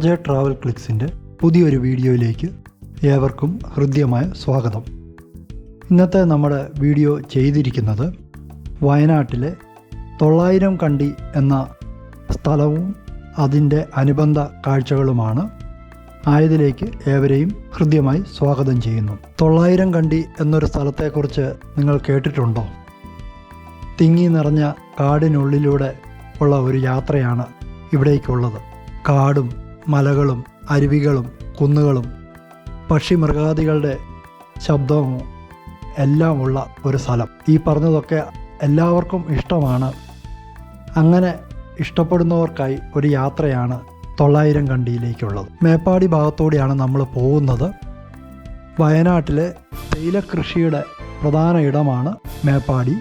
R J travel ക്ലിക്സിന്റെ പുതിയൊരു വീഡിയോയിലേക്ക് ഏവർക്കും ഹൃദ്യമായ സ്വാഗതം. ഇന്നത്തെ നമ്മുടെ വീഡിയോ ചെയ്തിരിക്കുന്നത് വയനാട്ടിലെ തൊള്ളായിരം കണ്ടി എന്ന സ്ഥലവും അതിന്റെ അനുബന്ധ കാഴ്ചകളുമാണ്. ആയതിലേക്ക് ഏവരെയും ഹൃദ്യമായി സ്വാഗതം ചെയ്യുന്നു. തൊള്ളായിരം കണ്ടി എന്നൊരു സ്ഥലത്തെക്കുറിച്ച് നിങ്ങൾ കേട്ടിട്ടുണ്ടോ? തിങ്ങി നിറഞ്ഞ കാടിനുള്ളിലൂടെ ഉള്ള ഒരു യാത്രയാണ് ഇവിടേക്കുള്ളത്. കാടും മലകളും അരുവികളും കുന്നുകളും പക്ഷിമൃഗാദികളുടെ ശബ്ദവും എല്ലാം ഉള്ള ഒരു സ്ഥലം. ഈ പറഞ്ഞതൊക്കെ എല്ലാവർക്കും ഇഷ്ടമാണ്. അങ്ങനെ ഇഷ്ടപ്പെടുന്നവർക്കായി ഒരു യാത്രയാണ് തൊള്ളായിരം കണ്ടിയിലേക്കുള്ളത്. മേപ്പാടി ഭാഗത്തൂടെയാണ് നമ്മൾ പോകുന്നത്. വയനാട്ടിലെ തേയിലക്കൃഷിയുടെ പ്രധാന ഇടമാണ് മേപ്പാടി.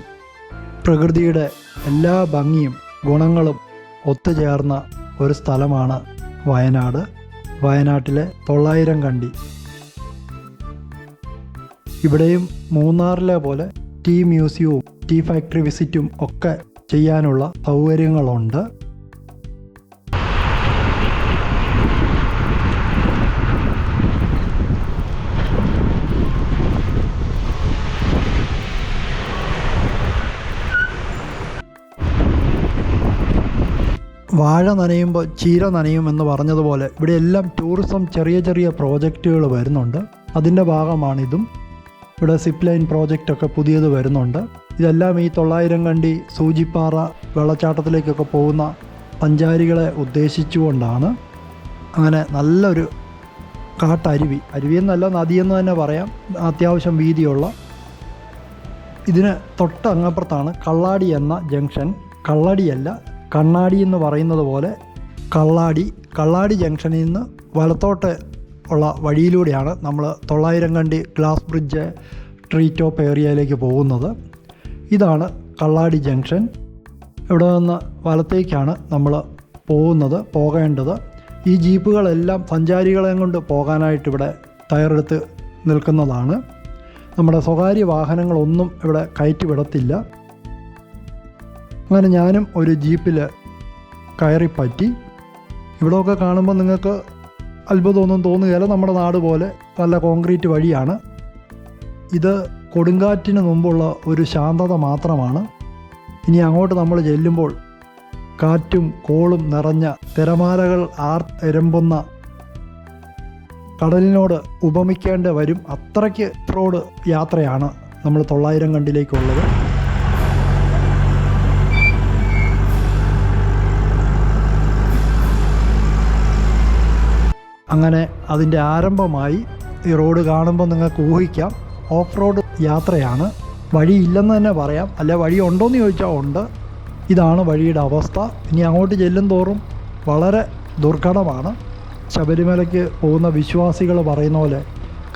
പ്രകൃതിയുടെ എല്ലാ ഭംഗിയും ഗുണങ്ങളും ഒത്തുചേർന്ന ഒരു സ്ഥലമാണ് വയനാട് വയനാട്ടിലെ തൊള്ളായിരം കണ്ടി. ഇവിടെയും മൂന്നാറിലെ പോലെ ടീ മ്യൂസിയവും ടീ ഫാക്ടറി വിസിറ്റും ഒക്കെ ചെയ്യാനുള്ള സൗകര്യങ്ങളുണ്ട്. വാഴ നനയുമ്പോൾ ചീര നനയുമെന്ന് പറഞ്ഞതുപോലെ ഇവിടെ എല്ലാം ടൂറിസം ചെറിയ ചെറിയ പ്രോജക്റ്റുകൾ വരുന്നുണ്ട്. അതിന്റെ ഭാഗമാണിതും. ഇവിടെ സിപ്പ് ലൈൻ പ്രോജക്റ്റൊക്കെ പുതിയത് വരുന്നുണ്ട്. ഇതെല്ലാം ഈ തൊള്ളായിരം കണ്ടി സൂചിപ്പാറ വെള്ളച്ചാട്ടത്തിലേക്കൊക്കെ പോകുന്ന സഞ്ചാരികളെ ഉദ്ദേശിച്ചുകൊണ്ടാണ്. അങ്ങനെ നല്ലൊരു കാട്ടരുവി. അരുവി എന്നല്ല നദിയെന്ന് തന്നെ പറയാം. അത്യാവശ്യം വീതിയുള്ള. ഇതിന് തൊട്ടങ്ങപ്പുറത്താണ് കള്ളാടി എന്ന ജംഗ്ഷൻ കള്ളടിയല്ല കണ്ണാടി എന്ന് പറയുന്നത് പോലെ കള്ളാടി കള്ളാടി ജംഗ്ഷനിൽ നിന്ന് വലത്തോട്ട് ഉള്ള വഴിയിലൂടെയാണ് നമ്മൾ Thollayiram Kandi glass bridge tree top ഏരിയയിലേക്ക് പോകുന്നത്. ഇതാണ് കള്ളാടി ജംഗ്ഷൻ. ഇവിടെ നിന്ന് വലത്തേക്കാണ് നമ്മൾ പോകുന്നത് പോകേണ്ടത്. ഈ ജീപ്പുകളെല്ലാം സഞ്ചാരികളെയും കൊണ്ട് പോകാനായിട്ട് ഇവിടെ തയ്യാറെടുത്ത് നിൽക്കുന്നതാണ്. നമ്മുടെ സ്വകാര്യ വാഹനങ്ങളൊന്നും ഇവിടെ കയറ്റി വിടത്തില്ല. അങ്ങനെ ഞാനും ഒരു ജീപ്പിൽ കയറി പറ്റി. ഇവിടെയൊക്കെ കാണുമ്പോൾ നിങ്ങൾക്ക് അത്ഭുതമൊന്നും തോന്നുകയില്ല. നമ്മുടെ നാട് പോലെ നല്ല കോൺക്രീറ്റ് വഴിയാണ്. ഇത് കൊടുങ്കാറ്റിന് മുമ്പുള്ള ഒരു ശാന്തത മാത്രമാണ്. ഇനി അങ്ങോട്ട് നമ്മൾ ചെല്ലുമ്പോൾ കാറ്റും കോളും നിറഞ്ഞ തിരമാലകൾ ആർ എരമ്പുന്ന കടലിനോട് ഉപമിക്കേണ്ടി വരും. അത്രയ്ക്ക് റോഡ് യാത്രയാണ് നമ്മൾ തൊള്ളായിരം കണ്ടിലേക്കുള്ളത്. അങ്ങനെ അതിന്റെ ആരംഭമായി ഈ റോഡ് കാണുമ്പോൾ നിങ്ങൾക്ക് ഊഹിക്കാം. ഓഫ് റോഡ് യാത്രയാണ്. വഴിയില്ലെന്ന് തന്നെ പറയാം. അല്ല വഴി ഉണ്ടോയെന്ന് ചോദിച്ചാൽ ഉണ്ട്. ഇതാണ് വഴിയുടെ അവസ്ഥ. ഇനി അങ്ങോട്ട് ചെല്ലും തോറും വളരെ ദുർഘടമാണ്. ശബരിമലയ്ക്ക് പോകുന്ന വിശ്വാസികൾ പറയുന്ന പോലെ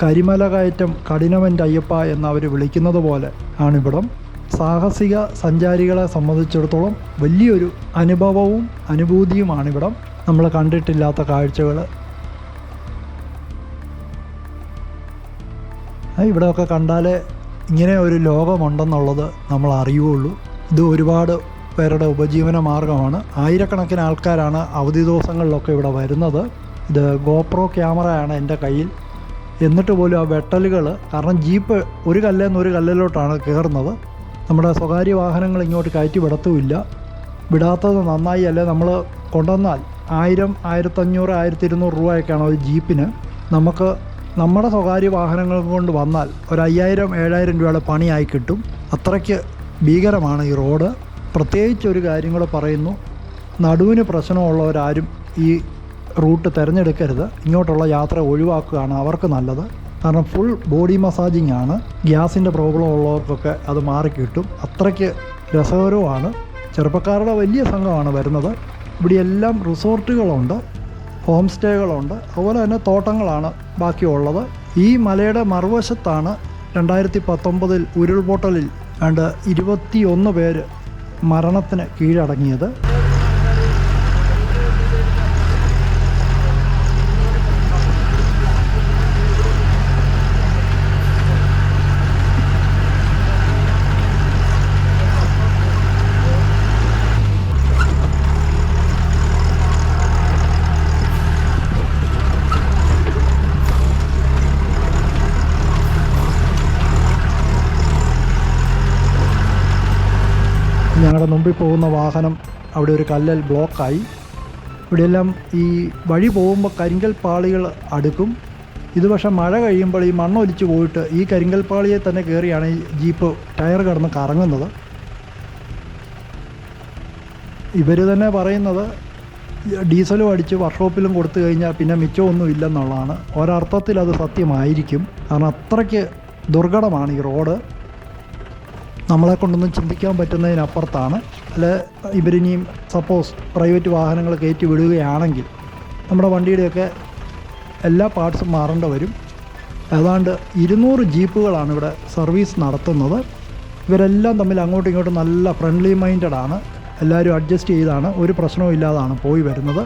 കരിമല കയറ്റം കഠിനമന്റെ അയ്യപ്പ എന്ന് അവർ വിളിക്കുന്നത് പോലെ ആണിവിടം. സാഹസിക സഞ്ചാരികളെ സംബന്ധിച്ചിടത്തോളം വലിയൊരു അനുഭവവും അനുഭൂതിയുമാണിവിടം നമ്മൾ കണ്ടിട്ടില്ലാത്ത കാഴ്ചകൾ ഇവിടെയൊക്കെ കണ്ടാൽ ഇങ്ങനെ ഒരു ലോകമുണ്ടെന്നുള്ളത് നമ്മൾ അറിയുകയുള്ളൂ. ഇത് ഒരുപാട് പേരുടെ ഉപജീവന മാർഗമാണ്. ആയിരക്കണക്കിന് ആൾക്കാരാണ് അവധി ദിവസങ്ങളിലൊക്കെ ഇവിടെ വരുന്നത്. ഇത് ഗോപ്രോ ക്യാമറയാണ് എന്റെ കയ്യിൽ. എന്നിട്ട് പോലും ആ വെട്ടലുകൾ കാരണം ജീപ്പ് ഒരു കല്ലിൽ ഒരു കല്ലിലോട്ടാണ് കയറുന്നത്. നമ്മുടെ സ്വകാര്യ വാഹനങ്ങൾ ഇങ്ങോട്ട് കയറ്റി വിടത്തുമില്ല. വിടാത്തത് നന്നായി അല്ലേ? നമ്മൾ കൊണ്ടുവന്നാൽ ആയിരം ആയിരത്തഞ്ഞൂറ് ആയിരത്തി ഇരുന്നൂറ് രൂപയൊക്കെയാണ് ഒരു ജീപ്പിന്. നമുക്ക് നമ്മുടെ സ്വകാര്യ വാഹനങ്ങൾ കൊണ്ട് വന്നാൽ ഒരു അയ്യായിരം ഏഴായിരം രൂപയുടെ പണിയായി കിട്ടും. അത്രയ്ക്ക് ഭീകരമാണ് ഈ റോഡ്. പ്രത്യേകിച്ച് ഒരു കാര്യം കൂടെ പറയുന്നു. നടുവിന് പ്രശ്നമുള്ളവരാരും ഈ റൂട്ട് തിരഞ്ഞെടുക്കരുത്. ഇങ്ങോട്ടുള്ള യാത്ര ഒഴിവാക്കുകയാണ് അവർക്ക് നല്ലത്. കാരണം ഫുൾ ബോഡി മസാജിങ് ആണ്. ഗ്യാസിന്റെ പ്രോബ്ലം ഉള്ളവർക്കൊക്കെ അത് മാറിക്കിട്ടും അത്രയ്ക്ക് രസകരവുമാണ്. ചെറുപ്പക്കാരുടെ വലിയ സംഘമാണ് വരുന്നത്. ഇവിടെ എല്ലാം റിസോർട്ടുകളുണ്ട്. ഹോം സ്റ്റേകളുണ്ട് അതുപോലെ തന്നെ തോട്ടങ്ങളാണ് ബാക്കിയുള്ളത്. ഈ മലയുടെ മറുവശത്താണ് രണ്ടായിരത്തി പത്തൊമ്പതിൽ ഉരുൾപൊട്ടലിൽ രണ്ട് ഇരുപത്തിയൊന്ന് പേര് മരണത്തിന് കീഴടങ്ങിയത്. ഞങ്ങളുടെ മുമ്പിൽ പോകുന്ന വാഹനം അവിടെ ഒരു കല്ലൽ ബ്ലോക്കായി. ഇവിടെയെല്ലാം ഈ വഴി പോകുമ്പോൾ കരിങ്കൽ പാളികൾ അടുക്കും. ഇത് പക്ഷേ മഴ കഴിയുമ്പോൾ ഈ മണ്ണൊലിച്ച് പോയിട്ട് ഈ കരിങ്കൽ പാളിയെ തന്നെ കയറിയാണ് ഈ ജീപ്പ് ടയർ കടന്ന് കറങ്ങുന്നത്. ഇവർ തന്നെ പറയുന്നത് ഡീസലും അടിച്ച് വർക്ക്ഷോപ്പിലും കൊടുത്തു കഴിഞ്ഞാൽ പിന്നെ മിച്ചമൊന്നും ഇല്ലെന്നുള്ളതാണ്. ഒരർത്ഥത്തിൽ അത് സത്യമായിരിക്കും. കാരണം അത്രയ്ക്ക് ദുർഘടമാണ് ഈ റോഡ്. നമ്മളെ കൊണ്ടൊന്നും ചിന്തിക്കാൻ പറ്റുന്നതിനപ്പുറത്താണ്. അല്ലെ ഇവരിനിയും സപ്പോസ് പ്രൈവറ്റ് വാഹനങ്ങൾ കയറ്റി വിടുകയാണെങ്കിൽ നമ്മുടെ വണ്ടിയുടെയൊക്കെ എല്ലാ പാർട്സും മാറേണ്ട വരും. ഏതാണ്ട് ഇരുന്നൂറ് ജീപ്പുകളാണ് ഇവിടെ സർവീസ് നടത്തുന്നത്. ഇവരെല്ലാം തമ്മിൽ അങ്ങോട്ടും ഇങ്ങോട്ടും നല്ല ഫ്രണ്ട്ലി മൈൻഡഡ് ആണ്. എല്ലാവരും അഡ്ജസ്റ്റ് ചെയ്താണ്. ഒരു പ്രശ്നവും ഇല്ലാതാണ് പോയി വരുന്നത്.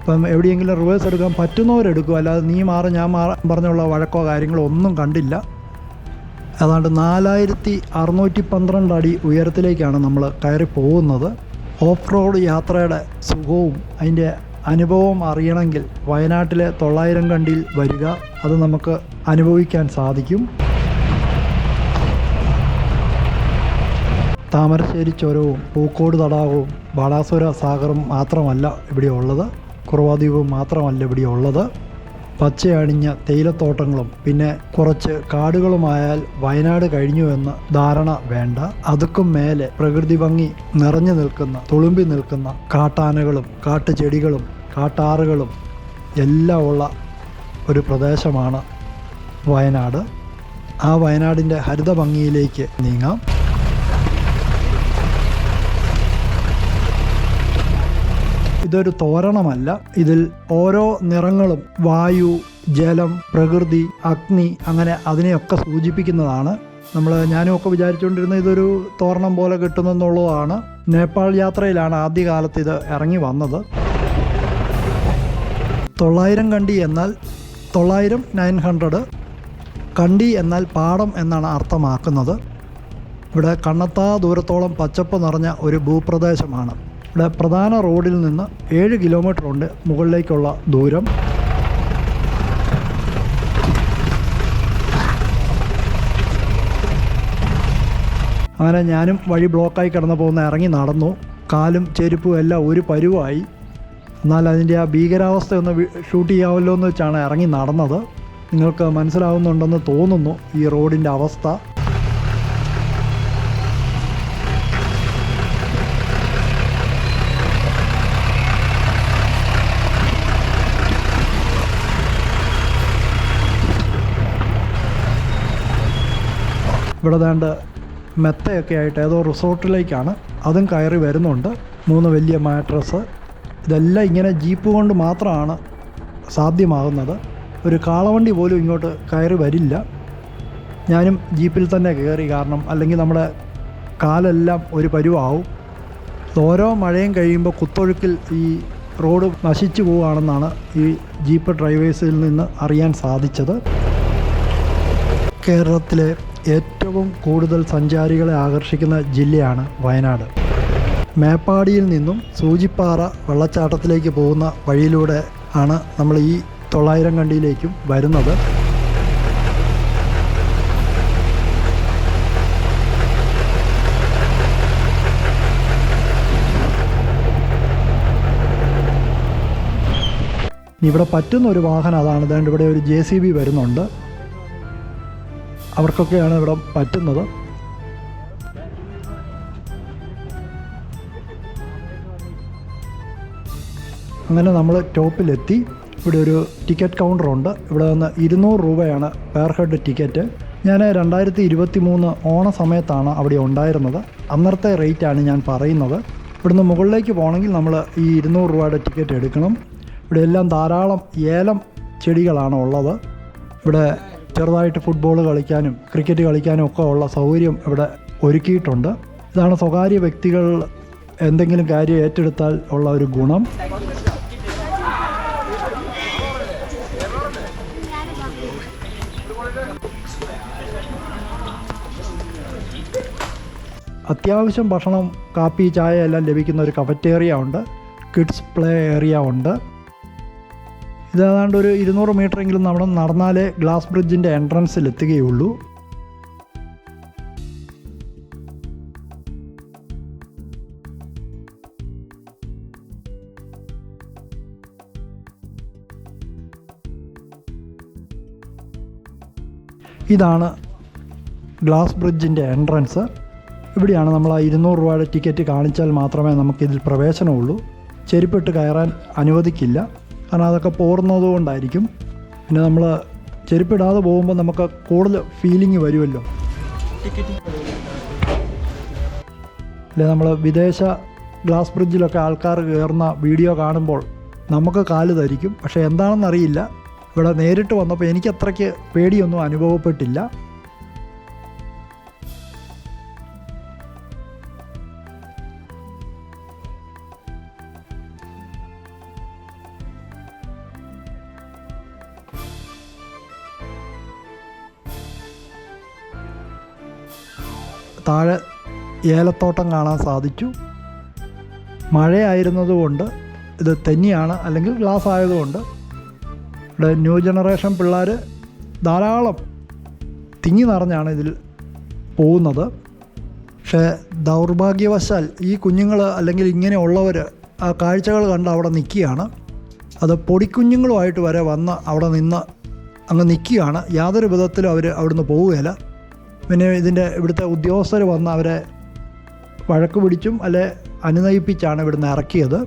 ഇപ്പം എവിടെയെങ്കിലും റിവേഴ്സ് എടുക്കാൻ പറ്റുന്നവരെടുക്കും അല്ലാതെ നീ മാറി ഞാൻ മാറാൻ പറഞ്ഞുള്ള വഴക്കോ കാര്യങ്ങളോ ഒന്നും കണ്ടില്ല. ഏതാണ്ട് നാലായിരത്തി അറുന്നൂറ്റി പന്ത്രണ്ട് അടി ഉയരത്തിലേക്കാണ് നമ്മൾ കയറി പോകുന്നത്. ഓഫ് റോഡ് യാത്രയുടെ സുഖവും അതിന്റെ അനുഭവം അറിയണമെങ്കിൽ വയനാട്ടിലെ തൊള്ളായിരം കണ്ടിയിൽ വരിക. അത് നമുക്ക് അനുഭവിക്കാൻ സാധിക്കും. താമരശ്ശേരി ചുരവും പൂക്കോട് തടാകവും ബാണാസുര സാഗറും മാത്രമല്ല ഇവിടെ ഉള്ളത്. കുറവാദ്വീപും മാത്രമല്ല ഇവിടെ ഉള്ളത്. പച്ചയണിഞ്ഞ തേയിലത്തോട്ടങ്ങളും പിന്നെ കുറച്ച് കാടുകളുമായാൽ വയനാട് കഴിഞ്ഞു എന്ന് ധാരണ വേണ്ട. അതുക്കും മേലെ പ്രകൃതി ഭംഗി നിറഞ്ഞു നിൽക്കുന്ന തുളുമ്പി നിൽക്കുന്ന കാട്ടാനകളും കാട്ടുചെടികളും കാട്ടാറുകളും എല്ലാം ഉള്ള ഒരു പ്രദേശമാണ് വയനാട്. ആ വയനാടിന്റെ ഹരിത ഭംഗിയിലേക്ക് നീങ്ങാം. ഇതൊരു തോരണമല്ല. ഇതിൽ ഓരോ നിറങ്ങളും വായു ജലം പ്രകൃതി അഗ്നി അങ്ങനെ അതിനെയൊക്കെ സൂചിപ്പിക്കുന്നതാണ്. നമ്മൾ ഞാനും ഒക്കെ വിചാരിച്ചുകൊണ്ടിരുന്ന ഇതൊരു തോരണം പോലെ കിട്ടുന്നെന്നുള്ളതാണ് നേപ്പാൾ യാത്രയിലാണ് ആദ്യകാലത്ത് ഇത് ഇറങ്ങി വന്നത്. തൊള്ളായിരം കണ്ടി എന്നാൽ തൊള്ളായിരം നയൻ ഹൺഡ്രഡ് കണ്ടി എന്നാൽ പാടം എന്നാണ് അർത്ഥമാക്കുന്നത്. ഇവിടെ കണ്ണത്താ ദൂരത്തോളം പച്ചപ്പ് നിറഞ്ഞ ഒരു ഭൂപ്രദേശമാണ്. ഇവിടെ പ്രധാന റോഡിൽ നിന്ന് ഏഴ് കിലോമീറ്റർ ഉണ്ട് മുകളിലേക്കുള്ള ദൂരം. അങ്ങനെ ഞാനും വഴി ബ്ലോക്കായി കിടന്നു പോകുന്ന ഇറങ്ങി നടന്നു. കാലും ചെരുപ്പും എല്ലാം ഒരു പരുവായി. എന്നാൽ അതിന്റെ ആ ഭീകരാവസ്ഥ ഒന്ന് ഷൂട്ട് ചെയ്യാമല്ലോ എന്ന് വെച്ചാണ് ഇറങ്ങി നടന്നത്. നിങ്ങൾക്ക് മനസ്സിലാവുന്നുണ്ടെന്ന് തോന്നുന്നു ഈ റോഡിന്റെ അവസ്ഥ. ഇവിടെ ദാണ്ട് മെത്തയൊക്കെ ആയിട്ട് ഏതോ റിസോർട്ടിലേക്കാണ് അതും കയറി വരുന്നുണ്ട്. മൂന്ന് വലിയ മാട്രസ്. ഇതെല്ലാം ഇങ്ങനെ ജീപ്പ് കൊണ്ട് മാത്രമാണ് സാധ്യമാകുന്നത്. ഒരു കാളവണ്ടി പോലും ഇങ്ങോട്ട് കയറി വരില്ല. ഞാനും ജീപ്പിൽ തന്നെ കയറി കാരണം അല്ലെങ്കിൽ നമ്മുടെ കാലെല്ലാം ഒരു പരുവാവും. ഓരോ മഴയും കഴിയുമ്പോൾ കുത്തൊഴുക്കിൽ ഈ റോഡ് നശിച്ചു പോവുകയാണെന്നാണ് ഈ ജീപ്പ് ഡ്രൈവേഴ്സിൽ നിന്ന് അറിയാൻ സാധിച്ചത്. കേരളത്തിലെ ഏറ്റവും കൂടുതൽ സഞ്ചാരികളെ ആകർഷിക്കുന്ന ജില്ലയാണ് വയനാട്. മേപ്പാടിയിൽ നിന്നും സൂചിപ്പാറ വെള്ളച്ചാട്ടത്തിലേക്ക് പോകുന്ന വഴിയിലൂടെ ആണ് നമ്മൾ ഈ തൊള്ളായിരം കണ്ടിയിലേക്കും വരുന്നത്. ഇവിടെ പറ്റുന്ന ഒരു വാഹനം അതാണ്. അതുകൊണ്ട് ഇവിടെ ഒരു ജെ സി ബി വരുന്നുണ്ട്. അവർക്കൊക്കെയാണ് ഇവിടെ പറ്റുന്നത്. അങ്ങനെ നമ്മൾ ടോപ്പിലെത്തി. ഇവിടെ ഒരു ടിക്കറ്റ് കൗണ്ടറുണ്ട് ഇവിടെ നിന്ന് ഇരുന്നൂറ് രൂപയാണ് പെർ ഹെഡ് ടിക്കറ്റ് ഞാൻ രണ്ടായിരത്തി ഇരുപത്തി മൂന്ന് ഓണ സമയത്താണ് അവിടെ ഉണ്ടായിരുന്നത്. അന്നത്തെ റേറ്റാണ് ഞാൻ പറയുന്നത്. ഇവിടുന്ന് മുകളിലേക്ക് പോകണമെങ്കിൽ നമ്മൾ ഈ ഇരുന്നൂറ് രൂപയുടെ ടിക്കറ്റ് എടുക്കണം. ഇവിടെ എല്ലാം ധാരാളം ഏലം ചെടികളാണ് ഉള്ളത്. ഇവിടെ ചെറുതായിട്ട് ഫുട്ബോൾ കളിക്കാനും ക്രിക്കറ്റ് കളിക്കാനും ഒക്കെ ഉള്ള സൗകര്യം ഇവിടെ ഒരുക്കിയിട്ടുണ്ട്. ഇതാണ് സ്വകാര്യ വ്യക്തികൾ എന്തെങ്കിലും കാര്യം ഏറ്റെടുത്താൽ ഉള്ള ഒരു ഗുണം. അത്യാവശ്യം ഭക്ഷണം കാപ്പി ചായ എല്ലാം ലഭിക്കുന്ന ഒരു കഫറ്റേറിയ ഉണ്ട്. കിഡ്സ് പ്ലേ ഏരിയ ഉണ്ട്. ഇത് ഒരു ഇരുന്നൂറ് മീറ്ററെങ്കിലും നമ്മൾ നടന്നാലേ ഗ്ലാസ് ബ്രിഡ്ജിന്റെ എൻട്രൻസിൽ എത്തുകയുള്ളൂ. ഇതാണ് ഗ്ലാസ് ബ്രിഡ്ജിന്റെ എൻട്രൻസ്. ഇവിടെയാണ് നമ്മൾ ആ ഇരുന്നൂറ് രൂപയുടെ ടിക്കറ്റ് കാണിച്ചാൽ മാത്രമേ നമുക്കിതിൽ പ്രവേശനമുള്ളൂ. ചെരുപ്പിട്ട് കയറാൻ അനുവദിക്കില്ല. കാരണം അതൊക്കെ പോർന്നത് കൊണ്ടായിരിക്കും. പിന്നെ നമ്മൾ ചെരുപ്പിടാതെ പോകുമ്പോൾ നമുക്ക് കൂടുതൽ ഫീലിംഗ് വരുമല്ലോ. അല്ലെ നമ്മൾ വിദേശ ഗ്ലാസ് ബ്രിഡ്ജിലൊക്കെ ആൾക്കാർ കയറുന്ന വീഡിയോ കാണുമ്പോൾ നമുക്ക് കാൽ ധരിക്കും. പക്ഷേ എന്താണെന്നറിയില്ല. ഇവിടെ നേരിട്ട് വന്നപ്പോൾ എനിക്കത്രയ്ക്ക് പേടിയൊന്നും അനുഭവപ്പെട്ടില്ല. താഴെ ഏലത്തോട്ടം കാണാൻ സാധിച്ചു. മഴയായിരുന്നതുകൊണ്ട് ഇത് തെന്നിയാണ് അല്ലെങ്കിൽ ഗ്ലാസ് ആയതുകൊണ്ട് ഇവിടെ ന്യൂ ജനറേഷൻ പിള്ളേർ ധാരാളം തിങ്ങി നിറഞ്ഞാണ് ഇതിൽ പോകുന്നത്. പക്ഷേ ദൗർഭാഗ്യവശാൽ ഈ കുഞ്ഞുങ്ങൾ അല്ലെങ്കിൽ ഇങ്ങനെയുള്ളവർ ആ കാഴ്ചകൾ കണ്ട് അവിടെ നിൽക്കുകയാണ്. അത് പൊടിക്കുഞ്ഞുങ്ങളുമായിട്ട് വരെ വന്ന് അവിടെ നിന്ന് അങ്ങ് നിൽക്കുകയാണ്. യാതൊരു വിധത്തിലും അവർ അവിടുന്ന് പോവുകയില്ല. പിന്നെ ഇതിന്റെ ഇവിടുത്തെ ഉദ്യോഗസ്ഥർ വന്ന് അവരെ വഴക്ക് പിടിച്ചും അല്ലെ അനുനയിപ്പിച്ചാണ് ഇവിടുന്ന് ഇറക്കിയത്.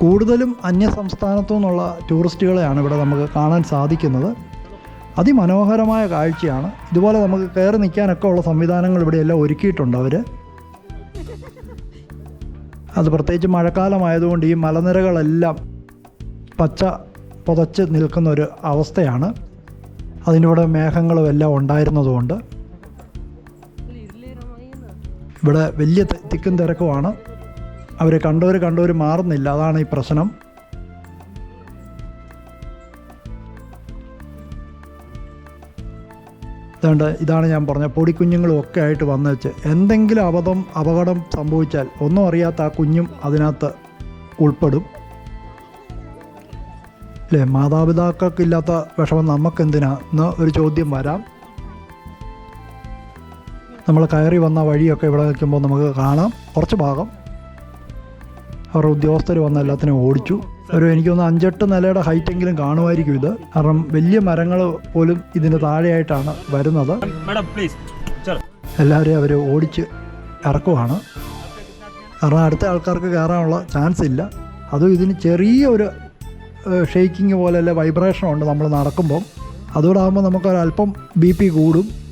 കൂടുതലും അന്യ സംസ്ഥാനത്തു നിന്നുള്ള ടൂറിസ്റ്റുകളെയാണ് ഇവിടെ നമുക്ക് കാണാൻ സാധിക്കുന്നത്. അതിമനോഹരമായ കാഴ്ചയാണ്. ഇതുപോലെ നമുക്ക് കയറി നിൽക്കാനൊക്കെ ഉള്ള സംവിധാനങ്ങൾ ഇവിടെയെല്ലാം ഒരുക്കിയിട്ടുണ്ട് അവർ അത് പ്രത്യേകിച്ച് മഴക്കാലമായതുകൊണ്ട് ഈ മലനിരകളെല്ലാം പച്ച പുതച്ച് നിൽക്കുന്ന ഒരു അവസ്ഥയാണ് അതിനിവിടെ മേഘങ്ങളും എല്ലാം ഉണ്ടായിരുന്നതുകൊണ്ട്. ഇവിടെ വലിയ തിക്കും തിരക്കുമാണ്. അവർ കണ്ടവർ കണ്ടവർ മാറുന്നില്ല. അതാണ് ഈ പ്രശ്നം. അതുകൊണ്ട് ഇതാണ് ഞാൻ പറഞ്ഞ പൊടിക്കുഞ്ഞുങ്ങളും ഒക്കെ ആയിട്ട് വന്നു വെച്ച് എന്തെങ്കിലും അബദ്ധം അപകടം സംഭവിച്ചാൽ ഒന്നും അറിയാത്ത ആ കുഞ്ഞും അതിനകത്ത് ഉൾപ്പെടും. അല്ലേ മാതാപിതാക്കൾക്കില്ലാത്ത വിഷമം നമുക്കെന്തിനാ? എന്ന് ഒരു ചോദ്യം വരാം. നമ്മൾ കയറി വന്ന വഴിയൊക്കെ ഇവിടെ നിൽക്കുമ്പോൾ നമുക്ക് കാണാം. കുറച്ച് ഭാഗം. അവരുടെ ഉദ്യോഗസ്ഥർ വന്ന എല്ലാത്തിനും ഓടിച്ചു. ഒരു എനിക്ക് തോന്നുന്നു അഞ്ചെട്ട് നിലയുടെ ഹൈറ്റെങ്കിലും കാണുമായിരിക്കും ഇത്. കാരണം വലിയ മരങ്ങൾ പോലും ഇതിന് താഴെയായിട്ടാണ് വരുന്നത്. എല്ലാവരെയും അവർ ഓടിച്ച് ഇറക്കുവാണ്. കാരണം അടുത്ത ആൾക്കാർക്ക് കയറാനുള്ള ചാൻസ് ഇല്ല. അതും ഇതിന് ചെറിയ ഒരു ഷെയ്ക്കിങ് പോലെയല്ല വൈബ്രേഷൻ ഉണ്ട് നമ്മൾ നടക്കുമ്പം. അതുകൂടാകുമ്പോൾ നമുക്കൊരൽപ്പം ബി പി കൂടും.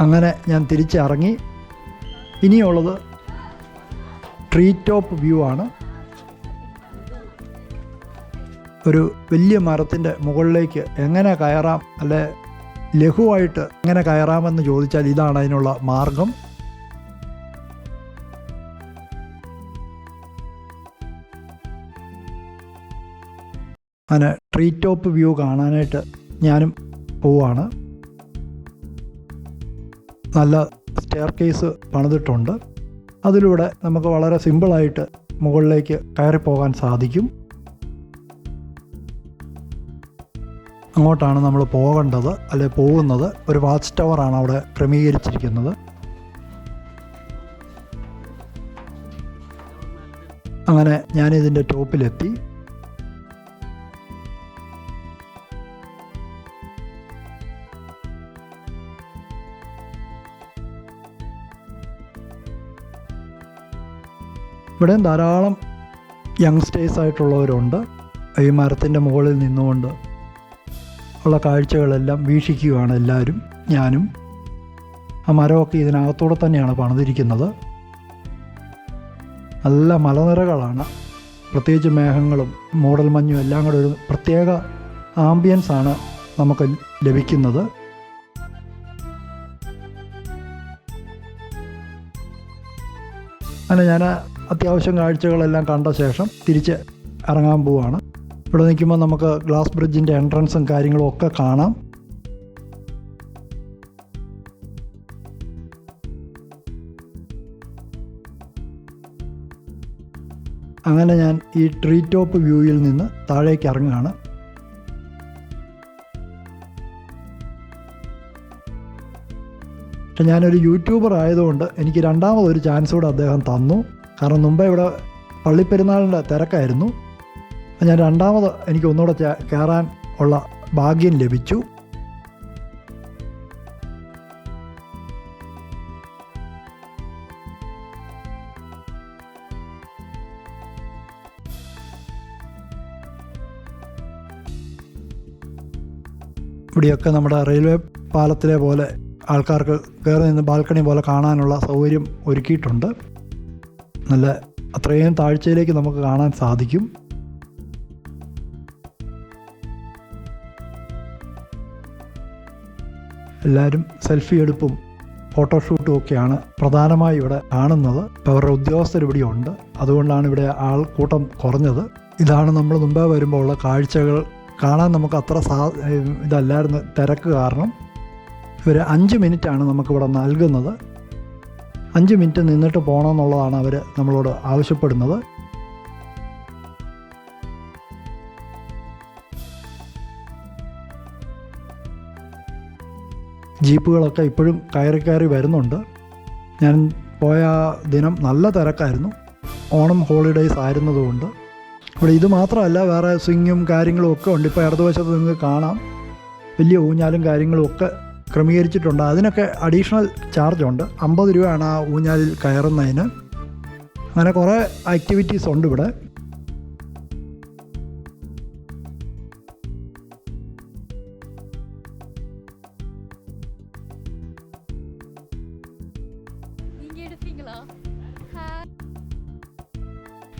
അങ്ങനെ ഞാൻ തിരിച്ചിറങ്ങി. ഇനിയുള്ളത് ട്രീ ടോപ്പ് വ്യൂ ആണ്. ഒരു വലിയ മരത്തിന്റെ മുകളിലേക്ക് എങ്ങനെ കയറാം അല്ലെ ലഘുവായിട്ട് എങ്ങനെ കയറാമെന്ന് ചോദിച്ചാൽ ഇതാണ് അതിനുള്ള മാർഗം. അങ്ങനെ ട്രീ ടോപ്പ് വ്യൂ കാണാനായിട്ട് ഞാനും പോവാണ്. നല്ല സ്റ്റെയർ കേസ് പണിതിട്ടുണ്ട്. അതിലൂടെ നമുക്ക് വളരെ സിമ്പിളായിട്ട് മുകളിലേക്ക് കയറിപ്പോകാൻ പോകാൻ സാധിക്കും. അങ്ങോട്ടാണ് നമ്മൾ പോകേണ്ടത് അല്ലെ പോകുന്നത്. ഒരു വാച്ച് ടവറാണ് അവിടെ ക്രമീകരിച്ചിരിക്കുന്നത്. അങ്ങനെ ഞാനിതിന്റെ ടോപ്പിലെത്തി. ഇവിടെയും ധാരാളം യങ്സ്റ്റേഴ്സ് ആയിട്ടുള്ളവരുണ്ട്. ഈ മരത്തിന്റെ മുകളിൽ നിന്നുകൊണ്ട് ഉള്ള കാഴ്ചകളെല്ലാം വീക്ഷിക്കുകയാണ് എല്ലാവരും ഞാനും. ആ മരമൊക്കെ ഇതിനകത്തൂടെ തന്നെയാണ് പണിതിരിക്കുന്നത്. നല്ല മലനിരകളാണ്. പ്രത്യേകിച്ച് മേഘങ്ങളും മൂടൽ മഞ്ഞും എല്ലാം കൂടെ ഒരു പ്രത്യേക ആംബിയൻസ് ആണ് നമുക്ക് ലഭിക്കുന്നത്. അങ്ങനെ ഞാൻ അത്യാവശ്യം കാഴ്ചകളെല്ലാം കണ്ട ശേഷം തിരിച്ച് ഇറങ്ങാൻ പോവുകയാണ് ഇവിടെ നിൽക്കുമ്പോൾ നമുക്ക് ഗ്ലാസ് ബ്രിഡ്ജിന്റെ എൻട്രൻസും കാര്യങ്ങളും ഒക്കെ കാണാം. അങ്ങനെ ഞാൻ ഈ ട്രീ ടോപ്പ് വ്യൂവിൽ നിന്ന് താഴേക്ക് ഇറങ്ങുകയാണ്. പക്ഷെ ഞാനൊരു യൂട്യൂബർ ആയതുകൊണ്ട് എനിക്ക് രണ്ടാമതൊരു ചാൻസ് കൂടെ അദ്ദേഹം തന്നു. കാരണം മുമ്പേ ഇവിടെ പള്ളിപ്പെരുന്നാളിന്റെ തിരക്കായിരുന്നു. ഞാൻ രണ്ടാമത് എനിക്ക് ഒന്നുകൂടെ കയറാൻ ഉള്ള ഭാഗ്യം ലഭിച്ചു. ഇവിടെയൊക്കെ നമ്മുടെ റെയിൽവേ പാലത്തിലെ പോലെ ആൾക്കാർക്ക് കയറി നിന്ന് ബാൽക്കണി പോലെ കാണാനുള്ള സൗകര്യം ഒരുക്കിയിട്ടുണ്ട്. നല്ല അത്രയും താഴ്ചയിലേക്ക് നമുക്ക് കാണാൻ സാധിക്കും. എല്ലാവരും സെൽഫി എടുപ്പും ഫോട്ടോഷൂട്ടും ഒക്കെയാണ് പ്രധാനമായി ഇവിടെ കാണുന്നത്. അവരുടെ ഉദ്യോഗസ്ഥർ ഇവിടെ ഉണ്ട്. അതുകൊണ്ടാണ് ഇവിടെ ആൾക്കൂട്ടം കുറഞ്ഞത്. ഇതാണ് നമ്മൾ മുമ്പേ വരുമ്പോൾ ഉള്ള കാഴ്ചകൾ. കാണാൻ നമുക്ക് അത്ര സാ ഇതല്ലായിരുന്നു തിരക്ക് കാരണം. ഇവർ അഞ്ച് മിനിറ്റാണ് നമുക്കിവിടെ നൽകുന്നത്. അഞ്ച് മിനിറ്റ് നിന്നിട്ട് പോകണമെന്നുള്ളതാണ് അവർ നമ്മളോട് ആവശ്യപ്പെടുന്നത്. ജീപ്പുകളൊക്കെ ഇപ്പോഴും കയറി കയറി വരുന്നുണ്ട്. ഞാൻ പോയ ദിനം നല്ല തിരക്കായിരുന്നു. ഓണം ഹോളിഡേയ്സ് ആയിരുന്നതുകൊണ്ട്. ഇവിടെ ഇത് മാത്രമല്ല വേറെ സ്വിങ്ങും കാര്യങ്ങളും ഒക്കെ ഉണ്ട്. ഇപ്പോൾ ഇടതുവശത്ത് നിങ്ങൾക്ക് കാണാം. വലിയ ഊഞ്ഞാലും കാര്യങ്ങളും ഒക്കെ ക്രമീകരിച്ചിട്ടുണ്ട്. അതിനൊക്കെ അഡീഷണൽ ചാർജ് ഉണ്ട്. അമ്പത് രൂപയാണ് ആ ഊഞ്ഞാലിൽ കയറുന്നതിന്. അങ്ങനെ കുറേ ആക്ടിവിറ്റീസ് ഉണ്ട് ഇവിടെ.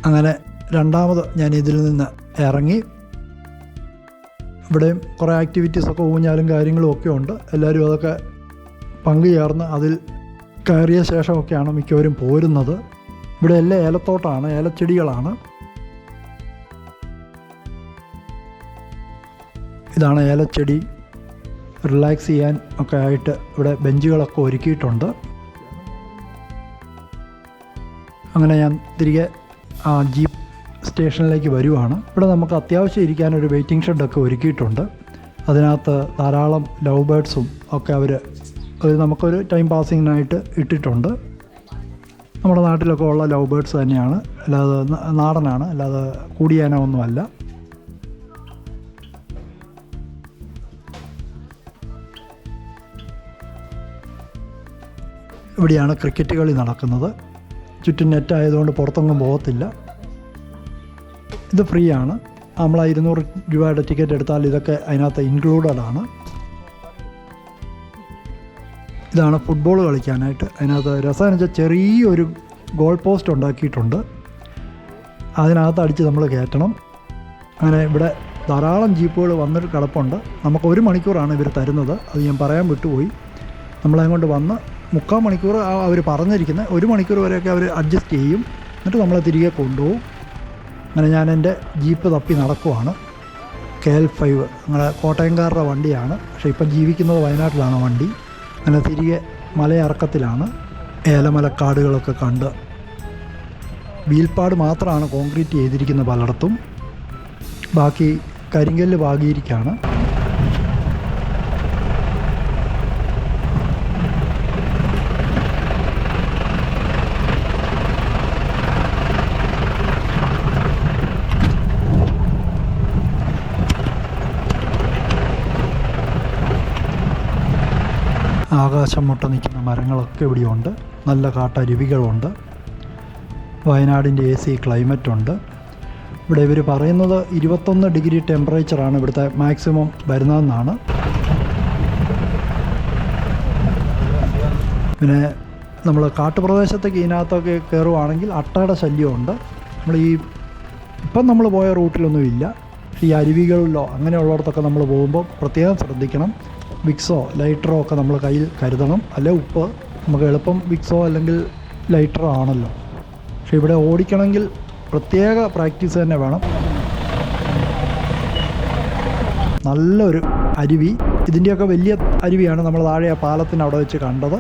അങ്ങനെ രണ്ടാമത് ഞാൻ ഇതിൽ നിന്ന് ഇറങ്ങി. ഇവിടെയും കുറേ ആക്ടിവിറ്റീസൊക്കെ ഊഞ്ഞാലും കാര്യങ്ങളും ഒക്കെ ഉണ്ട്. എല്ലാവരും അതൊക്കെ പങ്കുചേർന്ന് അതിൽ കയറിയ ശേഷമൊക്കെയാണ് മിക്കവരും പോരുന്നത്. ഇവിടെ എല്ലാം ഏലത്തോട്ടാണ് ഏലച്ചെടികളാണ്. ഇതാണ് ഏലച്ചെടി. റിലാക്സ് ചെയ്യാൻ ഒക്കെ ആയിട്ട് ഇവിടെ ബെഞ്ചുകളൊക്കെ ഒരുക്കിയിട്ടുണ്ട്. അങ്ങനെ ഞാൻ തിരികെ ആ ജീപ്പ് സ്റ്റേഷനിലേക്ക് വരുവാണ്. ഇവിടെ നമുക്ക് അത്യാവശ്യം ഇരിക്കാൻ ഒരു വെയിറ്റിംഗ് ഷെഡൊക്കെ ഒരുക്കിയിട്ടുണ്ട്. അതിനകത്ത് ധാരാളം ലവ് ബേഡ്സും ഒക്കെ അവർ നമുക്കൊരു ടൈം പാസിങ്ങിനായിട്ട് ഇട്ടിട്ടുണ്ട്. നമ്മുടെ നാട്ടിലൊക്കെ ഉള്ള ലവ് ബേഡ്സ് തന്നെയാണ്. അല്ലാതെ നാടനാണ്. അല്ലാതെ കൂടിയാനോ ഒന്നുമല്ല. ഇവിടെയാണ് ക്രിക്കറ്റ് കളി നടക്കുന്നത്. ചുറ്റും നെറ്റ് ആയതുകൊണ്ട് പുറത്തൊന്നും പോകത്തില്ല. ഇത് ഫ്രീ ആണ് നമ്മൾ ആ ഇരുന്നൂറ് രൂപയുടെ ടിക്കറ്റ് എടുത്താൽ ഇതൊക്കെ അതിനകത്ത് ഇൻക്ലൂഡഡ് ആണ്. ഇതാണ് ഫുട്ബോൾ കളിക്കാനായിട്ട് അതിനകത്ത് രസമെന്ന് വെച്ചാൽ ചെറിയൊരു ഗോൾ പോസ്റ്റ് ഉണ്ടാക്കിയിട്ടുണ്ട്. അതിനകത്ത് അടിച്ച് നമ്മൾ കയറ്റണം. അങ്ങനെ ഇവിടെ ധാരാളം ജീപ്പുകൾ വന്നൊരു കിടപ്പുണ്ട്. നമുക്ക് ഒരു മണിക്കൂറാണ് ഇവർ തരുന്നത്. അത് ഞാൻ പറയാൻ വിട്ടുപോയി. നമ്മളങ്ങോട്ട് വന്ന് മുക്കാൽ മണിക്കൂർ അവർ പറഞ്ഞിരിക്കുന്നത് ഒരു മണിക്കൂർ വരെയൊക്കെ അവർ അഡ്ജസ്റ്റ് ചെയ്യും. എന്നിട്ട് നമ്മളെ തിരികെ കൊണ്ടുപോകും. അങ്ങനെ ഞാൻ എന്റെ ജീപ്പ് തപ്പി നടക്കുവാണ്. കെ എൽ ഫൈവ് ഞങ്ങളുടെ കോട്ടയംകാരുടെ വണ്ടിയാണ്. പക്ഷേ ഇപ്പം ജീവിക്കുന്നത് വയനാട്ടിലാണ് വണ്ടി. അങ്ങനെ തിരികെ മലയിറക്കത്തിലാണ്. ഏലമലക്കാടുകളൊക്കെ കണ്ട് വീൽപ്പാട് മാത്രമാണ് കോൺക്രീറ്റ് ചെയ്തിരിക്കുന്ന പലയിടത്തും. ബാക്കി കരിങ്കല്ല് പാകിയിരിക്കുകയാണ് ആകാശം മുട്ട നിൽക്കുന്ന മരങ്ങളൊക്കെ ഇവിടെയുണ്ട്. നല്ല കാട്ടരുവികളുണ്ട്. വയനാടിന്റെ എ സി ക്ലൈമറ്റുണ്ട്. ഇവിടെ ഇവർ പറയുന്നത് ഇരുപത്തൊന്ന് ഡിഗ്രി ടെമ്പറേച്ചറാണ് ഇവിടുത്തെ മാക്സിമം വരുന്നതെന്നാണ്. പിന്നെ നമ്മൾ കാട്ടുപ്രദേശത്തേക്ക് ഇതിനകത്തൊക്കെ കയറുവാണെങ്കിൽ അട്ടയുടെ ശല്യമുണ്ട്. നമ്മൾ ഈ ഇപ്പം നമ്മൾ പോയ റൂട്ടിലൊന്നും ഇല്ല ഈ അരുവികളിലോ അങ്ങനെയുള്ളിടത്തൊക്കെ നമ്മൾ പോകുമ്പോൾ പ്രത്യേകം ശ്രദ്ധിക്കണം. വിക്സോ ലൈറ്ററോ ഒക്കെ നമ്മൾ കയ്യിൽ കരുതണം. അല്ലെ ഉപ്പ് നമുക്ക് എളുപ്പം വിക്സോ അല്ലെങ്കിൽ ലൈറ്ററോ ആണല്ലോ. പക്ഷെ ഇവിടെ ഓടിക്കണമെങ്കിൽ പ്രത്യേക പ്രാക്ടീസ് തന്നെ വേണം. നല്ലൊരു അരുവി. ഇതിന്റെയൊക്കെ വലിയ അരുവിയാണ് നമ്മൾ താഴെ ആ പാലത്തിന് അവിടെ വെച്ച് കണ്ടത്.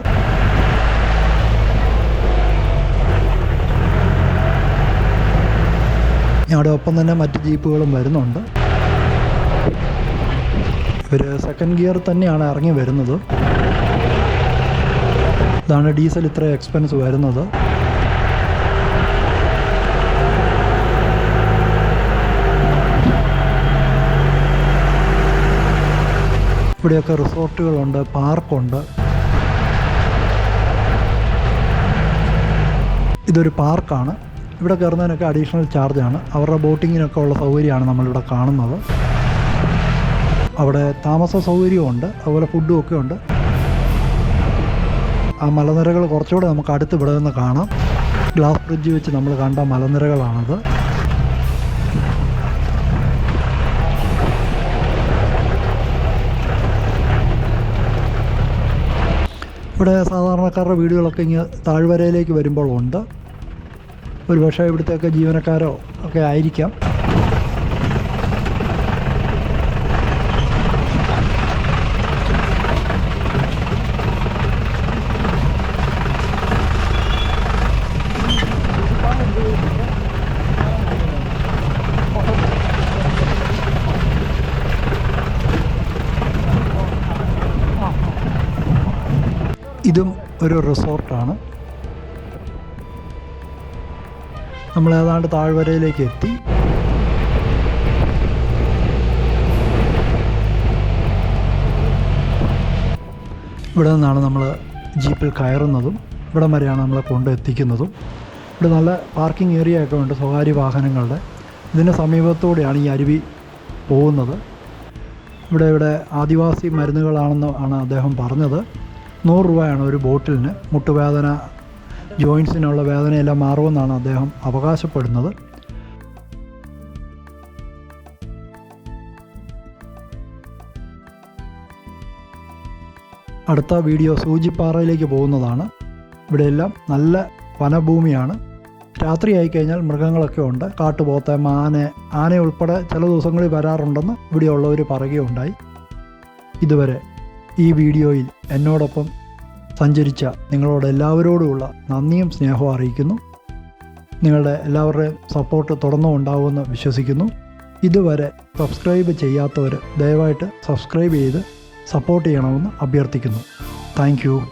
ഞങ്ങളുടെ ഒപ്പം തന്നെ മറ്റ് ജീപ്പുകളും വരുന്നുണ്ട്. ഇവർ സെക്കൻഡ് ഗിയർ തന്നെയാണ് ഇറങ്ങി വരുന്നത്. ഇതാണ് ഡീസൽ ഇത്ര എക്സ്പെൻസ് വരുന്നത്. ഇവിടെയൊക്കെ റിസോർട്ടുകളുണ്ട് പാർക്കുണ്ട്. ഇതൊരു പാർക്കാണ്. ഇവിടെ കയറുന്നതിനൊക്കെ അഡീഷണൽ ചാർജാണ് അവരുടെ ബോട്ടിങ്ങിനൊക്കെ ഉള്ള സൗകര്യമാണ് നമ്മളിവിടെ കാണുന്നത്. അവിടെ താമസ സൗകര്യമുണ്ട് അതുപോലെ ഫുഡും ഒക്കെ ഉണ്ട്. ആ മലനിരകൾ കുറച്ചുകൂടെ നമുക്ക് അടുത്ത് ഇവിടെ നിന്ന് കാണാം. ഗ്ലാസ് ബ്രിഡ്ജ് വെച്ച് നമ്മൾ കണ്ട മലനിരകളാണത്. ഇവിടെ സാധാരണക്കാരുടെ വീടുകളൊക്കെ ഇങ്ങ് താഴ്വരയിലേക്ക് വരുമ്പോൾ ഉണ്ട്. ഒരുപക്ഷെ ഇവിടുത്തെയൊക്കെ ജീവനക്കാരോ ഒക്കെ ആയിരിക്കാം. ഇതും ഒരു റിസോർട്ടാണ്. നമ്മൾ ഏതാണ്ട് താഴ്വരയിലേക്ക് എത്തി. ഇവിടെ നിന്നാണ് നമ്മൾ ജീപ്പിൽ കയറുന്നതും ഇവിടം വരെയാണ് നമ്മളെ കൊണ്ട് എത്തിക്കുന്നതും. ഇവിടെ നല്ല പാർക്കിംഗ് ഏരിയ ഒക്കെ ഉണ്ട് സ്വകാര്യ വാഹനങ്ങളുടെ. ഇതിന് സമീപത്തൂടെയാണ് ഈ അരുവി പോകുന്നത്. ഇവിടെ ഇവിടെ ആദിവാസി മരുന്നുകളാണെന്ന് ആണ് അദ്ദേഹം പറഞ്ഞത്. നൂറ് രൂപയാണ് ഒരു ബോട്ടിലിന്. മുട്ടുവേദന ജോയിൻസിനുള്ള വേദനയെല്ലാം മാറുമെന്നാണ് അദ്ദേഹം അവകാശപ്പെടുന്നത്. അടുത്ത വീഡിയോ സൂചിപ്പാറയിലേക്ക് പോകുന്നതാണ്. ഇവിടെയെല്ലാം നല്ല വനഭൂമിയാണ്. രാത്രിയായി കഴിഞ്ഞാൽ മൃഗങ്ങളൊക്കെ ഉണ്ട്. കാട്ടുപോത്ത് മാന ആന ഉൾപ്പെടെ ചില ദിവസങ്ങളിൽ വരാറുണ്ടെന്ന് ഇവിടെയുള്ളവർ പറയുകയുണ്ടായി. ഇതുവരെ ഈ വീഡിയോയിൽ എന്നോടൊപ്പം സഞ്ചരിച്ച നിങ്ങളോട് എല്ലാവരോടുമുള്ള നന്ദിയും സ്നേഹവും അറിയിക്കുന്നു. നിങ്ങളുടെ എല്ലാവരുടെയും സപ്പോർട്ട് തുടർന്നും ഉണ്ടാവുമെന്ന് വിശ്വസിക്കുന്നു. ഇതുവരെ സബ്സ്ക്രൈബ് ചെയ്യാത്തവർ ദയവായിട്ട് സബ്സ്ക്രൈബ് ചെയ്ത് സപ്പോർട്ട് ചെയ്യണമെന്ന് അഭ്യർത്ഥിക്കുന്നു. താങ്ക്